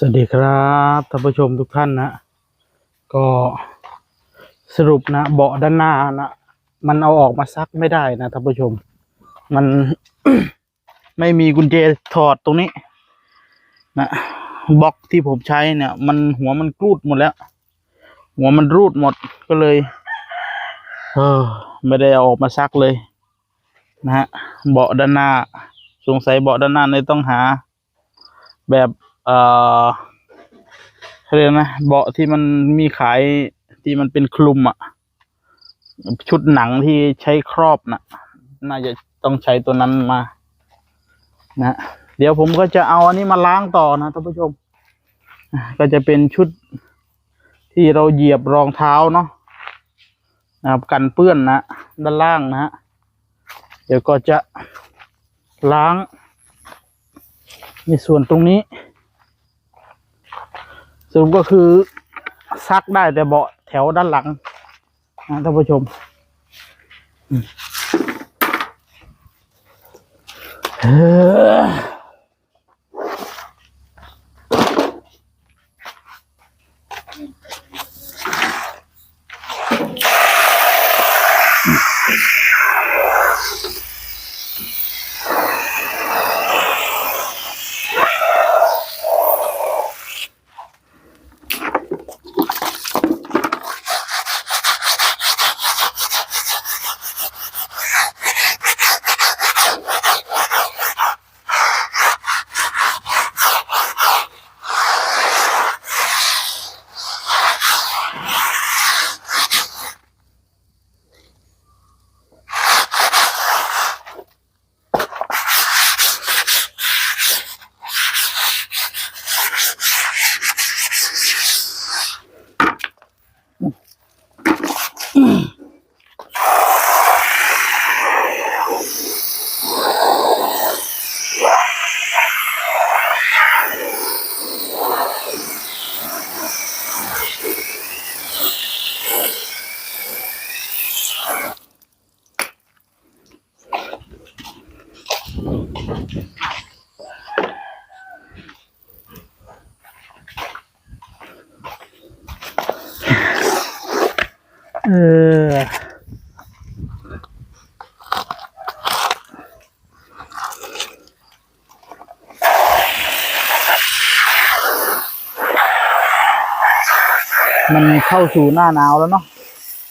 สวัสดีครับท่านผู้ชมทุกท่านนะ ก็สรุปนะ เบาะด้านหน้านะมันเอาออกมาซักไม่ได้นะท่านผู้ชม มัน ไม่มีกุญแจถอดตรงนี้ นะบล็อกที่ผมใช้เนี่ย มันหัวมันกรูดหมดแล้ว หัวมันรูดหมดก็เลย เออ ไม่ได้เอาออกมาซักเลย นะฮะเบาะด้านหน้า สงสัยเบาะด้านหน้าเนี่ยต้องหา แบบ เอ่อเรียกนะเบาะที่มันมีขายที่มันเป็นคลุมอะชุดหนังที่ใช้ครอบน่ะน่าจะต้องใช้ตัวนั้นมา นะ เดี๋ยวผมก็จะเอาอันนี้มาล้างต่อนะท่านผู้ชม ก็จะเป็นชุดที่เราเหยียบรองเท้าเนาะนะครับกันเปื้อนนะด้านล่างนะฮะเดี๋ยวก็จะล้าง ในส่วนตรงนี้ รุปก็คือซักได้แต่เบาะแถวด้านหลังนะท่านผู้ชมเฮ้ออ มันเข้าสู่หน้าหนาวแล้วเนาะ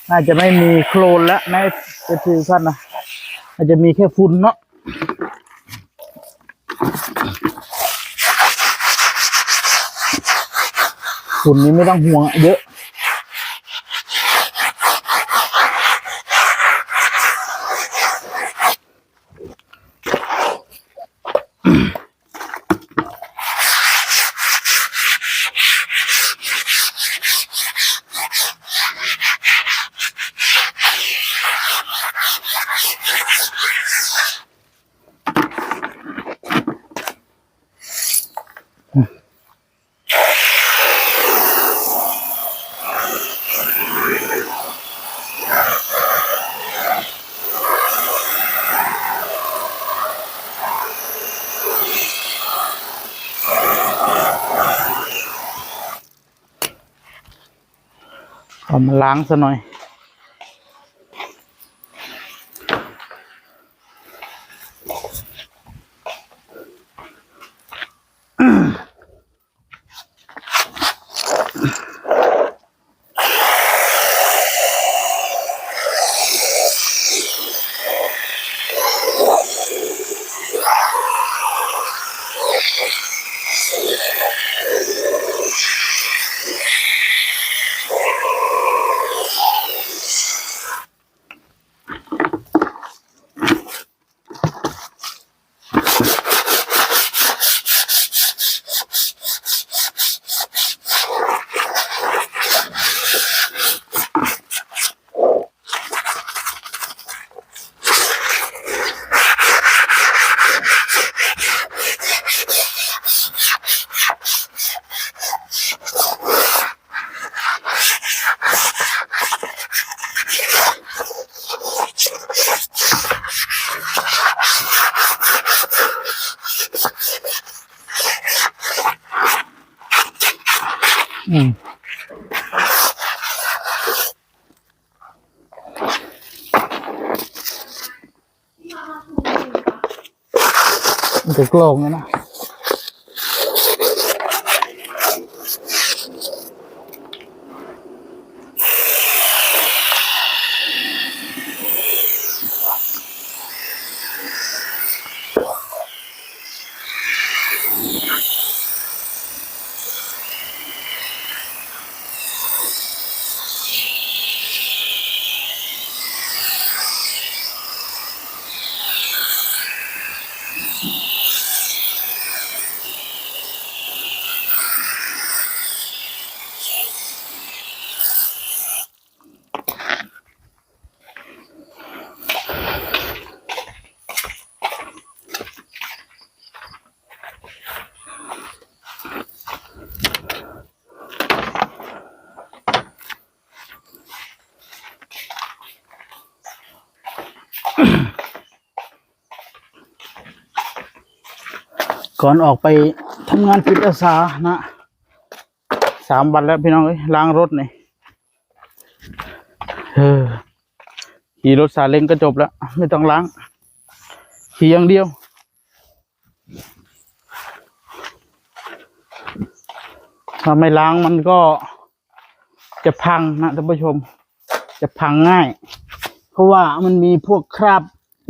น่าจะไม่มีโคลนแล้วแม่จะถือขั้นนะอาจจะมีแค่ฝุ่นเนาะฝุ่นนี้ไม่ต้องห่วงเยอะ เอามาล้างซะหน่อย อืมมันจะโกลงนะ ก่อนออกไปทำงานจิตอาสานะสามวันแล้วพี่น้องเอ้ยล้างรถนี่เออขี่รถซาเล้งก็จบแล้ว ไม่ต้องล้างขี่อย่างเดียว ถ้าไม่ล้างมันก็จะพังนะท่านผู้ชม จะพังง่าย เพราะว่ามันมีพวกคราบ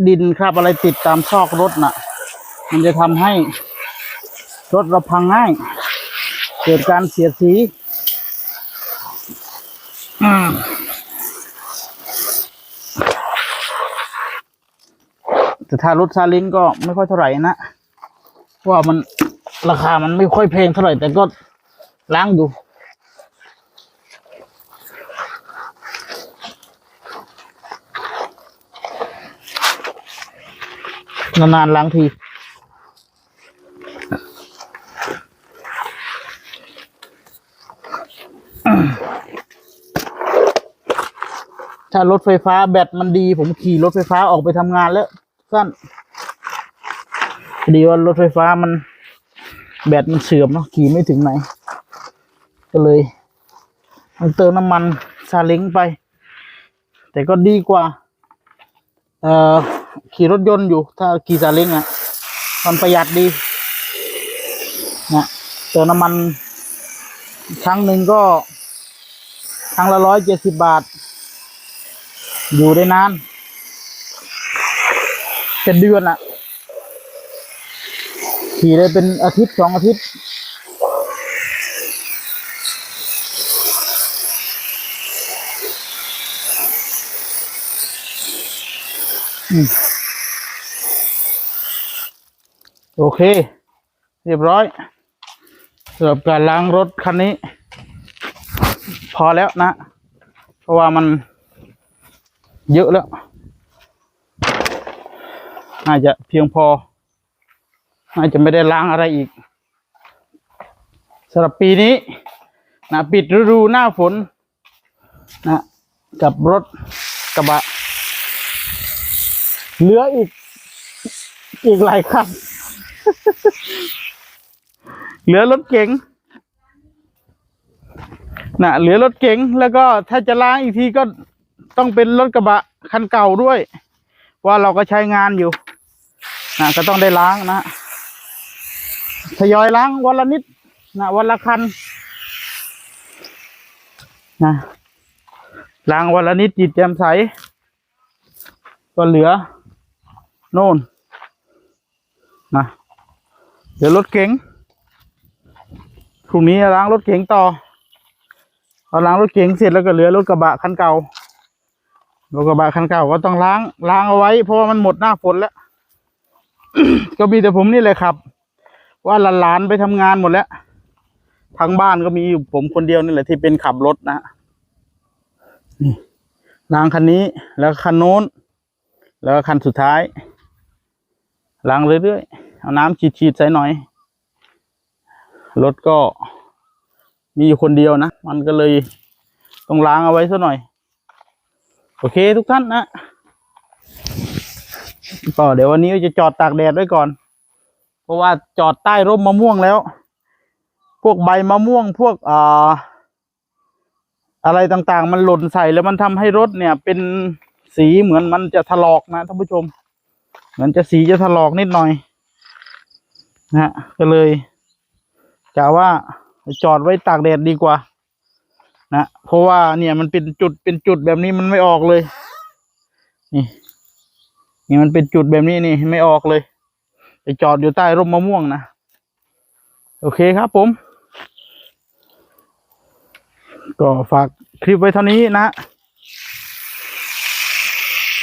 ดินคราบอะไรติดตามซอกรถน่ะ มันจะทำให้รถเราพังง่าย เกิดการเสียดสีอืมแต่ถ้ารถซาเล้งก็ไม่ค่อยเท่าไหร่นะเพราะว่ามันราคามันไม่ค่อยแพงเท่าไหร่แต่ก็ล้างดู นานๆล้างที ถ้ารถไฟฟ้าแบตมันดี ผมขี่รถไฟฟ้าออกไปทำงานแล้ว สั้นดีว่ารถไฟฟ้ามัน แบตมันเสื่อมเนาะขี่ไม่ถึงไหน ก็เลยมันเติมน้ำมันซาเล้งไป แต่ก็ดีกว่า เอ่อ ขี่รถยนต์อยู่ ถ้าขี่ซาเล้งอะมันประหยัดดีนะเติมน้ำมัน ครั้งหนึ่งก็ ครั้งละร้อยเจ็ดสิบบาท อยู่ได้นานเป็นเดือนอะ ขี่ได้เป็นอาทิตย์สองอาทิตย์อืม โอเค เรียบร้อยสำหรับการล้างรถคันนี้ พอแล้วนะ เพราะว่ามันเยอะแล้ว น่าจะเพียงพอ น่าจะไม่ได้ล้างอะไรอีกสำหรับปีนี้นะปิดฤดูหน้าฝนนะกับรถกระบะ เหลืออีก อีกหลายคัน เหลือรถเก๋งนะเหลือรถเก๋งแล้วก็ถ้าจะล้างอีกทีก็ต้องเป็นรถกระบะคันเก่าด้วย ว่าเราก็ใช้งานอยู่นะก็ต้องได้ล้างนะทยอยล้างวันละนิดนะวันละคันนะล้างวันละนิดจิตแจ่มใส ก็เหลือ โน่นนะเดี๋ยวรถเก๋ง พรุ่งนี้ล้างรถเก๋งต่อพอล้างรถเก๋งเสร็จแล้วก็เหลือรถกระบะคันเก่ารถกระบะคันเก่าก็ต้องล้างล้างเอาไว้ เพราะว่ามันหมดหน้าฝนแล้ว ก็มีแต่ผมนี่เลยครับ ว่าหลานๆไปทำงานหมดแล้วทางบ้านก็มีอยู่ผมคนเดียวนี่แหละที่เป็นขับรถนะนี่ล้างคันนี้แล้วคันโน้น แล้วก็คันสุดท้ายล้างเรื่อยๆเอาน้ำฉีดๆใส่หน่อย รถก็มีอยู่คนเดียวนะ มันก็เลยต้องล้างเอาไว้ซะหน่อย โอเคทุกท่านนะก็เดี๋ยววันนี้จะจอดตากแดดไว้ก่อน เพราะว่าจอดใต้ร่มมะม่วงแล้ว พวกใบมะม่วงพวกอ่าอะไรต่างๆ มันหล่นใส่แล้วมันทำให้รถเนี่ย เป็นสีเหมือนมันจะถลอกนะท่านผู้ชม เหมือนจะสีจะถลอกนิดหน่อยนะฮะก็เลย กะว่าจอดไว้ตากแดดดีกว่า นะเพราะว่าเนี่ยมันเป็นจุดเป็นจุดแบบนี้มันไม่ออกเลย นี่ นี่มันเป็นจุดแบบนี้นี่ไม่ออกเลย ไปจอดอยู่ใต้ร่มมะม่วงนะโอเคครับผม ก็ฝากคลิปไว้เท่านี้นะ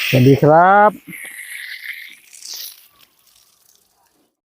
สวัสดีครับ